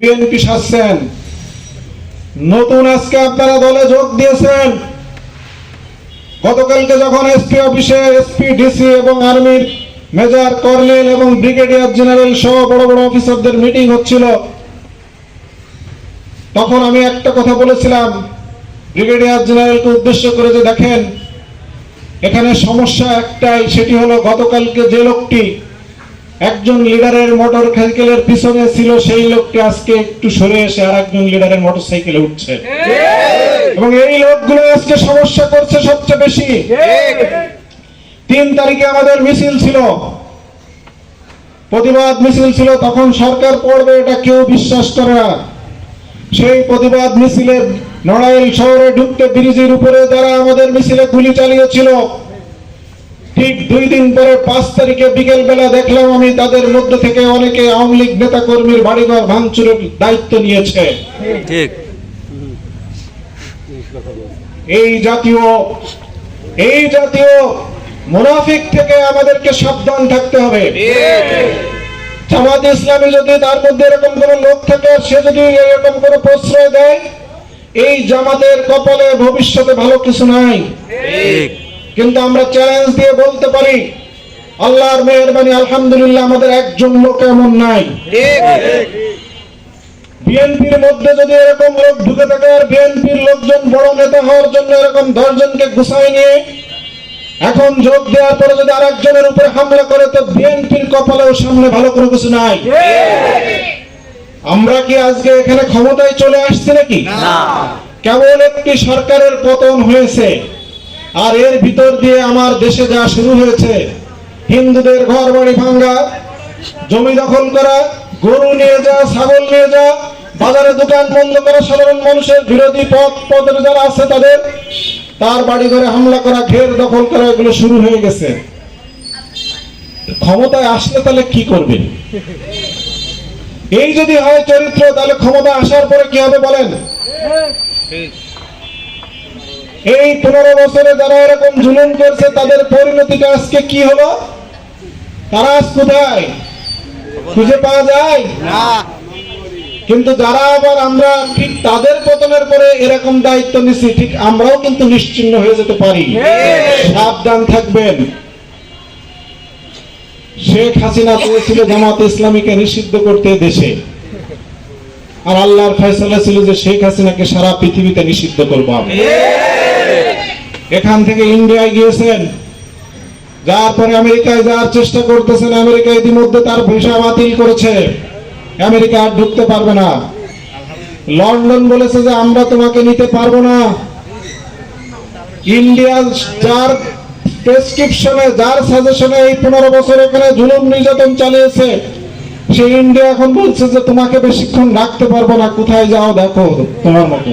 BNP সাজছেন। নতুন আজকে আপনারা দলে যোগ দিয়েছেন। গতকালকে যখন এসপি অফিসে এসপি, ডিসি এবং আর্মির মেজর, কর্নেল এবং ব্রিগেডিয়ার জেনারেল সহ বড় বড় অফিসারদের মিটিং হচ্ছিল। তখন আমি একটা কথা বলেছিলাম, ব্রিগেডিয়ার জেনারেলকে উদ্দেশ্য করে যে দেখেন, এখানে সমস্যা একটাই, সেটি হলো গতকালকে যে লোকটি একজন লিডারের মোটর সাইকেলের পিছনে ছিল সেই লোকটি আজকে একটু সরে এসে আর একজন লিডারের মোটর সাইকেলে উঠছে। এবং এই লোকগুলো আজকে সমস্যা করছে সবচেয়ে বেশি। তিন তারিখে আমাদের মিছিল ছিল। প্রতিবাদ মিছিল ছিল তখন সরকার পড়বে এটা কেউ বিশ্বাস করে না। সেই প্রতিবাদ মিছিলে নড়াইল শহরে ঢুকতে ব্রিজের উপরে যারা আমাদের মিছিলে গুলি চালিয়েছিল ঠিক দুই দিন পরে পাঁচ তারিখে বিকেল বেলা দেখলাম আমি তাদের মধ্যে থেকে অনেকে আওয়ামী লীগ নেতা কর্মীর বাড়িঘর ভাঙচুরের দায়িত্ব নিয়েছে। ঠিক। এই জাতীয় এই জাতীয় মুনাফিক থেকে আমাদেরকে সাবধান থাকতে হবে। জামাত ইসলামী যদি তার মধ্যে এরকম কোন লোক থাকে সে যদি এরকম কোন প্রশ্রয় দেয় এই জামাতের কপালে ভবিষ্যতে ভালো কিছু নাই। ঠিক। কিন্তু আমরা চ্যালেঞ্জ দিয়ে বলতে পারি আল্লাহর মেহরবানি আলহামদুলিল্লাহ আমাদের একজন লোক এমন নাই। বিএনপির মধ্যে যদি এরকম লোক ঢুকে থাকে আর বিএনপির লোকজন বড় নেতা হওয়ার জন্য এরকম দশজনকে গুছাই নিয়ে এখন যোগ দেওয়ার পরে যদি আর একজনের উপরে হামলা করে তো বিএনপির কপালেও সামনে ভালো কোনো কিছু নাই। আমরা কি আজকে এখানে ক্ষমতায় চলে আসছি নাকি? কেবল একটি সরকারের পতন হয়েছে। আর এর ভিতর দিয়ে আমার দেশে যা শুরু হয়েছে, হিন্দুদের ঘর বাড়ি ভাঙ্গা জমি দখল করা, গরু নিয়ে যা, ছাগল নিয়ে যা, বাজারে দোকান বন্ধ করা, সাধারণ মানুষের বিরোধী পথ পদের যারা আছে তাদের, তার বাড়ি ঘরে হামলা করা, ঘের দখল করা, এগুলো শুরু হয়ে গেছে। ক্ষমতায় আসলে তাহলে কি করবেন এই যদি হয় চরিত্র, তাহলে ক্ষমতা আসার পরে কি হবে বলেন? এই পনেরো বছরে যারা এরকম জুলুম করছে তাদের পরিণতিটা আজকে কি হলো? তারা আজ কোথায়? খুঁজে পাওয়া যায়? না। কিন্তু যারা আবার আমরা ঠিক তাদের পতনের পরে এরকম দায়িত্ব নিছি ঠিক আমরাও কিন্তু নিশ্চিন্ন হয়ে যেতে পারি। সাবধান থাকবেন। শেখ হাসিনা চেয়েছিল জামাত ইসলামীকে নিষিদ্ধ করতে দেশে। আর আল্লাহর ফয়সালা ছিল যে শেখ হাসিনাকে সারা পৃথিবীতে নিষিদ্ধ করব আমি। এখান থেকে ইন্ডিয়ায় গিয়েছেন। যার পরে আমেরিকায় যাওয়ার চেষ্টা করতেছেন, আমেরিকা ইতিমধ্যে তার ভিসা বাতিল করেছে। আমেরিকা আর ঢুকতে পারবে না। লন্ডন বলেছে যে, আমরা তোমাকে নিতে পারব না। ইন্ডিয়া যার প্রেসক্রিপশনে, যার সাজেশনে এই পনেরো বছর এখানে জুলুম নির্যাতন চালিয়েছে, সে ইন্ডিয়া এখন বলছে যে, তোমাকে বেশিক্ষণ রাখতে পারব না। কোথায় যাও দেখো তোমার মতো।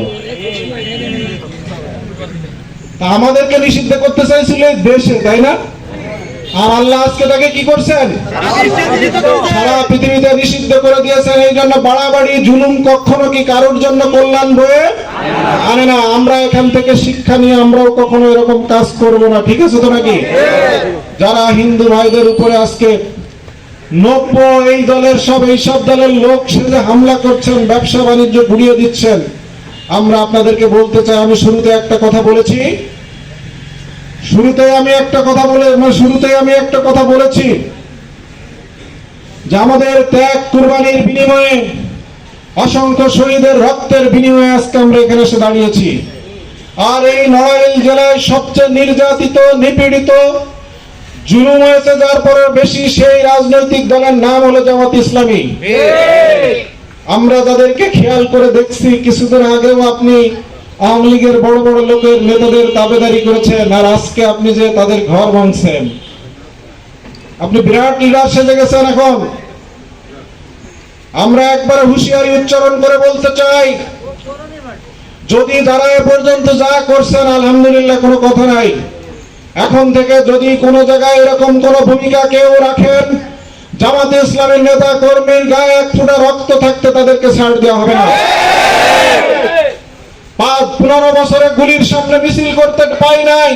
আমাদেরকে নিষিদ্ধ করতে চাইছিল দেশে, তাই না? আর আল্লাহ আজকে তাকে কি করছেন? সারা পৃথিবীতে নিষিদ্ধ করে দিয়েছেন, এই জন্য বাড়াবাড়ি, জুলুম কখনো কি কারোর জন্য কল্যাণ বয়ে আনে না? আমরা এখান থেকে শিক্ষা নিয়ে আমরাও কখনো এরকম কাজ করব না, ঠিক আছে তো নাকি? যারা হিন্দু ভাইদের উপরে আজকে নব্য এই দলের সব এই সব দলের লোক সেজে হামলা করছেন ব্যবসা বাণিজ্য ঘুরিয়ে দিচ্ছেন। আমরা আপনাদেরকে বলতে চাই, আমি শুরুতে একটা কথা বলেছি। শুরুতে আমি একটা কথা বলে মানে শুরুতে আমি একটা কথা বলেছি যে আমাদের ত্যাগ কুরবানির বিনিময়ে অসংখ্য শহীদের রক্তের বিনিময়ে আজকে আমরা এখানে এসে দাঁড়িয়েছি। আর এই নড়াইল জেলায় সবচেয়ে নির্যাতিত, নিপীড়িত, জুলুম হয়েছে যার পরে বেশি সেই রাজনৈতিক দলের নাম হলো জামাত ইসলামী। আমরা তাদেরকে খেয়াল করে দেখছি। কিছুদিন আগেও আপনি আওয়ামী লীগের বড় বড় লোকের নেতাদের দাবেদারি করেছেন, আর আজকে আপনি যে তাদের ঘর ভাঙছেন। আপনি বিরাট লিডার সেজে গেছেন এখন। আমরা একবার হুঁশিয়ারি উচ্চারণ করে বলতে চাই, যদি যারা এ পর্যন্ত যা করছেন, আলহামদুলিল্লাহ কোনো কথা নাই। এখন থেকে যদি কোনো জায়গায় এরকম কোনো ভূমিকা কেউ রাখেন জামাতে ইসলামের নেতা, কর্মীর গায়ে এক ফোঁটা রক্ত থাকতে তাদেরকে ছাড় দেওয়া হবে না। পাঁচ পনেরো বছরে গুলির সামনে মিছিল করতে পাই নাই।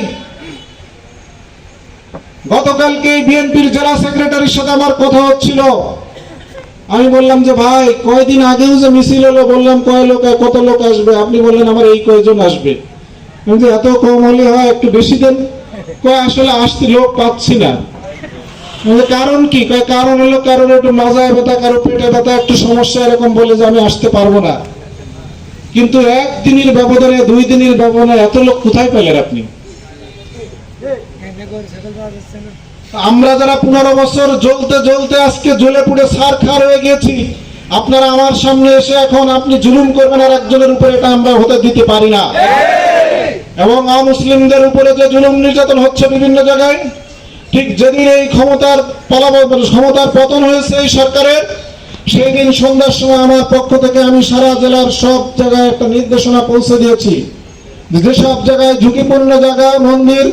গতকালকে বিএনপির জেলা সেক্রেটারির সাথে আমার কথা হচ্ছিল। আমি বললাম যে, ভাই, কয়দিন আগেও যে মিছিল হলো, বললাম কয় লোক, কত লোক আসবে? আপনি বললেন, আমার এই কয়জন আসবে? এত কম হলে হয়, একটু বেশি দেন। কয়, আসলে আসতে লোক পাচ্ছি না। কারণ কি? কারণ হলো কারণ একটু মাজায় ব্যথা কারও পেটে ব্যথা একটু সমস্যা এরকম বলে যে আমি আসতে পারব না। কিন্তু একদিনের ব্যবধানে দুই দিনের ব্যবধানে এত লোক কোথায় পেলেন আপনি? আমরা যারা পনেরো বছর জ্বলতে জ্বলতে আজকে জ্বলে পুড়ে সার খার হয়ে গেছি আপনারা আমার সামনে এসে এখন আপনি জুলুম করবেন আর একজনের উপরে এটা আমরা হতে দিতে পারি না। এবং মুসলিমদের উপরে যে জুলুম নির্যাতন হচ্ছে বিভিন্ন জায়গায় ঠিক যেদিন এই ক্ষমতার পালাব ক্ষমতার পতন হয়েছে এই সরকারের সেই দিন সন্ধ্যার সময় আমার পক্ষ থেকে আমি সারা জেলার সব জায়গায় একটা নির্দেশনা পৌঁছে দিয়েছি যে সব জায়গায় ঝুঁকিপূর্ণ জায়গা মন্দির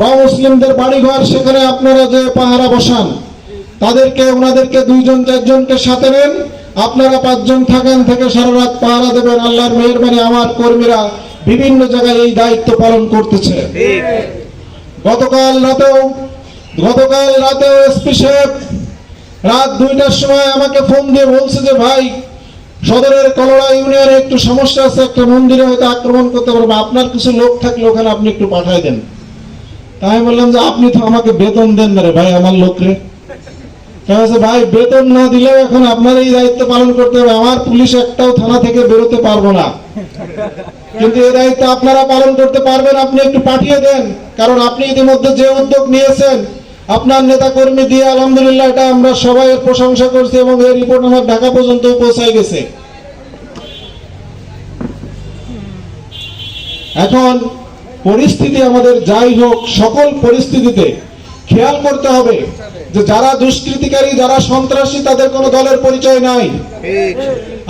বা মুসলিমদের বাড়িঘর সেখানে আপনারা যে পাহারা বসান তাদেরকে ওনাদেরকে দুইজন চারজনকে সাথে নেন। আপনারা পাঁচজন থাকেন থেকে সারা রাত পাহারা দেবেন। আল্লাহর মেহরবানি আমার কর্মীরা বিভিন্ন জায়গায় এই দায়িত্ব পালন করতেছে। গতকাল রাতেও গতকাল রাতেও এসপি সাহেব রাত দুইটার সময় আমাকে ফোন দিয়ে বলছে যে, ভাই, সদরের কলড়া ইউনিয়নে একটু সমস্যা আছে, একটা মন্দিরে হয়তো আক্রমণ করতে পারবে। আপনার কিছু লোক থাকলে ওখানে আপনি একটু পাঠাই দেন। তাই বললাম যে, আপনি তো আমাকে বেতন দেন না রে ভাই, আমার লোকরে ভাই, বেতন না দিলেও এখন আপনার এই দায়িত্ব পালন করতে হবে। আমার পুলিশ একটাও থানা থেকে বেরোতে পারব না। কিন্তু এই দায়িত্ব আপনারা পালন করতে পারবেন, আপনি একটু পাঠিয়ে দেন। কারণ আপনি ইতিমধ্যে যে উদ্যোগ নিয়েছেন আপনার নেতা কর্মী দিয়ে আলহামদুলিল্লাহ এটা আমরা সবাই প্রশংসা করছি এবং এই রিপোর্ট আমার ঢাকা পর্যন্ত পৌঁছায় গেছে। এখন পরিস্থিতি আমাদের যাই হোক, সকল পরিস্থিতিতে খেয়াল করতে হবে যে যারা দুষ্কৃতিকারী, যারা সন্ত্রাসী, তাদের কোনো দলের পরিচয় নাই।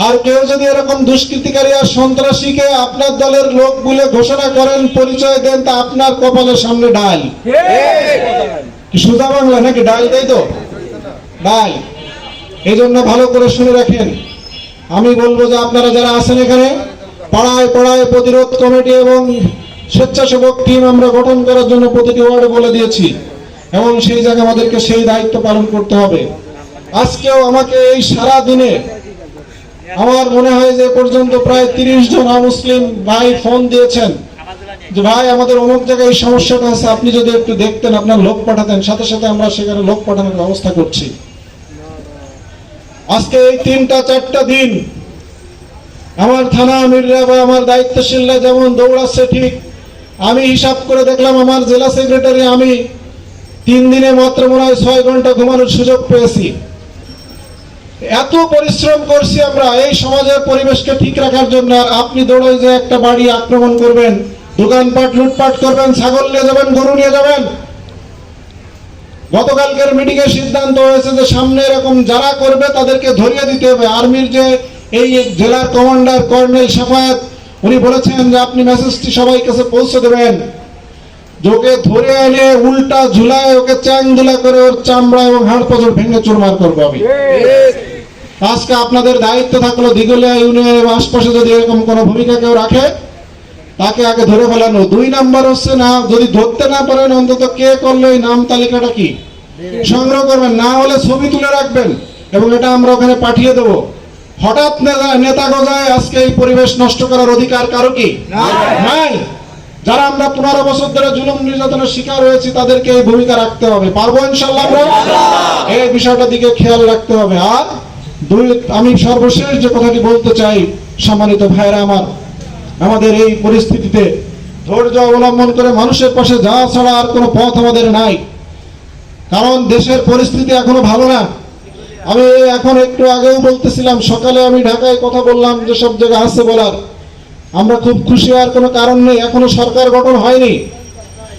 আর কেউ যদি এরকম দুষ্কৃতিকারী আর সন্ত্রাসীকে আপনার দলের লোক বলে ঘোষণা করেন, পরিচয় দেন, তা আপনার কপালের সামনে ডাল। কি বাংলা নাকি ডাল তাই তো? ডাল। এই জন্য ভালো করে শুনে রাখেন। আমি বলব যে আপনারা যারা আছেন এখানে, পাড়ায় পাড়ায় প্রতিরোধ কমিটি এবং স্বেচ্ছাসেবক টিম আমরা গঠন করার জন্য প্রতিটি ওয়ার্ডে বলে দিয়েছি। এবং সেই জায়গায় আমাদেরকে সেই দায়িত্ব পালন করতে হবে। আজকেও আমাকে এই সারা দিনে আমার মনে হয় যে পর্যন্ত প্রায় তিরিশ জন মুসলিম ভাই ফোন দিয়েছেন। যে ভাই, আমাদের অমুক জায়গায় এই সমস্যাটা আছে, আপনি যদি একটু দেখতেন, আপনার লোক পাঠাতেন, সাথে সাথে আমরা সেখানে লোক পাঠানোর ব্যবস্থা করছি। আজকে এই তিনটা, চারটা দিন আমার থানা আমিররা বা আমার দায়িত্বশীলরা যেমন দৌড়াচ্ছে ঠিক, আমি হিসাব করে দেখলাম আমার জেলা সেক্রেটারি, আমি তিন দিনে মাত্র মনে হয় ছয় ঘণ্টা ঘুমানোর সুযোগ পেয়েছি। এত পরিশ্রম করছি আমরা এই সমাজের পরিবেশকে ঠিক রাখার জন্য, আর আপনি দৌড়ে যে একটা বাড়ি আক্রমণ করবেন দোকানপাট, লুটপাট করবেন, ছাগল নিয়ে যাবেন, গরু নিয়ে যাবেন। গতকালকের মিটিং এ সিদ্ধান্ত হয়েছে যে সামনে এরকম যারা করবে তাদেরকে ধরিয়ে দিতে হবে। আর্মির যে এই জেলার কমান্ডার কর্নেল সাফায়াত, উনি বলেছেন যে আপনি মেসেজটি সবাই কাছে পৌঁছে দেবেন। যে ওকে ধরে এনে উল্টা ঝুলায় ওকে চ্যাং দুলা করে ওর চামড়া এবং হাড় পজর ভেঙে চুরমার করব আমি। আজকে আপনাদের দায়িত্ব থাকল দিগলিয়া ইউনিয়নের আশপাশে যদি এরকম কোনো ভূমিকা কেউ রাখে তাকে আগে ধরে ফেলানো। দুই নাম্বার হচ্ছে না যদি ধরতে না পারেন অন্তত কে করল এই নাম তালিকাটা কি? সংগ্রহ করবেন না হলে ছবি তুলে রাখবেন এবং এটা আমরা ওখানে পাঠিয়ে দেবো। হঠাৎ নেতা- গজায় আজকে এই পরিবেশ নষ্ট করার অধিকার কারও কি? নাই। যারা আমরা পনেরো বছর ধরে জুলুম নির্যাতনের শিকার হয়েছি তাদেরকে এই ভূমিকা রাখতে হবে। পারব ইনশাল্লাহ এই বিষয়টার দিকে খেয়াল রাখতে হবে। আর দুই আমি সর্বশেষ যে কথাটি বলতে চাই সম্মানিত ভাইরা আমার আমাদের এই পরিস্থিতিতে ধৈর্য অবলম্বন করে মানুষের পাশে যাওয়া ছাড়া আর কোনো পথ আমাদের নাই। কারণ দেশের পরিস্থিতি এখনও ভালো না। আমি এখন একটু আগেও বলতেছিলাম, সকালে আমি ঢাকায় কথা বললাম যে সব জায়গায় আছে বলার। আমরা খুব খুশি হওয়ার কোনো কারণ নেই, এখনও সরকার গঠন হয়নি।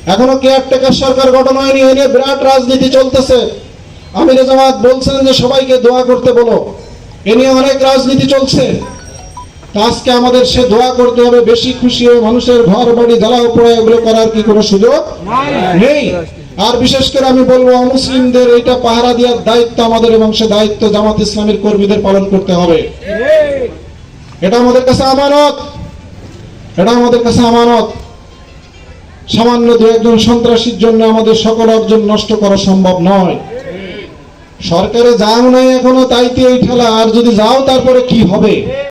এখনও কেয়ারটেকার সরকার গঠন হয়নি, এ নিয়ে বিরাট রাজনীতি চলতেছে। আমির জামাত বলছেন যে সবাইকে দোয়া করতে বলো। এ নিয়ে অনেক রাজনীতি চলছে। আজকে আমাদের সে দোয়া করতে হবে, বেশি খুশি হয়ে মানুষের ঘর, বাড়ি জ্বালাও পোড়া এগুলো করার কি কোনো সুযোগ নেই? আর বিশেষ করে আমি বলব মুসলিমদের এটা পাহারা দেওয়ার দায়িত্ব আমাদের এবং সে দায়িত্ব জামাত ইসলামের কর্মীদের পালন করতে হবে। এটা আমাদের কাছে আমানত। এটা আমাদের কাছে আমানত। সামান্য দু একজন সন্ত্রাসীর জন্য আমাদের সকল অর্জন নষ্ট করা সম্ভব নয়। সরকারে যাও নাই এখনও, তাইতে এই ঠেলা। আর যদি যাও, তারপরে কি হবে?